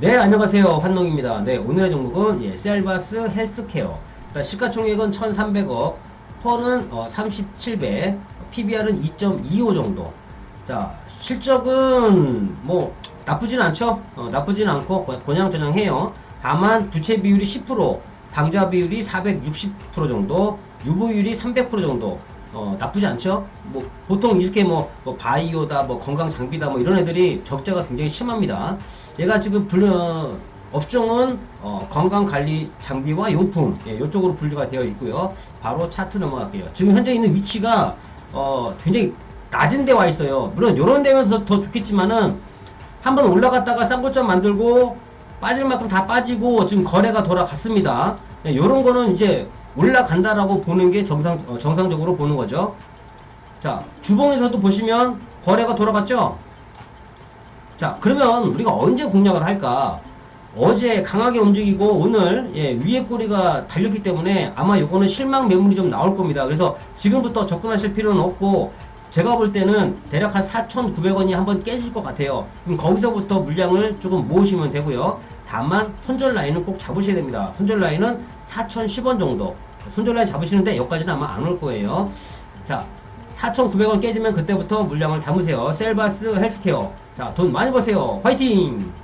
네, 안녕하세요. 환농입니다. 네, 오늘의 종목은 예, 셀바스 헬스케어. 일단 시가총액은 1,300억, 펀은 어, 37배, PBR은 2.25 정도. 자, 실적은 뭐 나쁘진 않죠. 어, 나쁘진 않고 곤양저냥해요. 다만 부채 비율이 10%, 당좌 비율이 460% 정도, 유보율이 300% 정도. 어, 나쁘지 않죠? 뭐, 보통 이렇게 뭐, 뭐 바이오다, 뭐, 건강 장비다, 뭐, 이런 애들이 적자가 굉장히 심합니다. 얘가 지금 분 어, 업종은, 어, 건강관리 장비와 용품, 예, 요쪽으로 분류가 되어 있고요. 바로 차트 넘어갈게요. 지금 현재 있는 위치가, 어, 굉장히 낮은 데 와 있어요. 물론, 요런 데면 더, 더 좋겠지만은, 한번 올라갔다가 쌍고점 만들고, 빠질 만큼 다 빠지고, 지금 거래가 돌아갔습니다. 예, 요런 거는 이제, 올라간다라고 보는 게 정상, 어, 정상적으로 보는 거죠. 자, 주봉에서도 보시면 거래가 돌아갔죠? 자, 그러면 우리가 언제 공략을 할까? 어제 강하게 움직이고 오늘 예, 위에 꼬리가 달렸기 때문에 아마 요거는 실망 매물이 좀 나올 겁니다. 그래서 지금부터 접근하실 필요는 없고 제가 볼 때는 대략 한 4,900원이 한번 깨질 것 같아요. 그럼 거기서부터 물량을 조금 모으시면 되고요. 다만 손절 라인은 꼭 잡으셔야 됩니다. 손절 라인은 4,010원 정도. 손절 라인 잡으시는데 여기까지는 아마 안 올 거예요. 자, 4,900원 깨지면 그때부터 물량을 담으세요. 셀바스 헬스케어. 자, 돈 많이 버세요. 화이팅!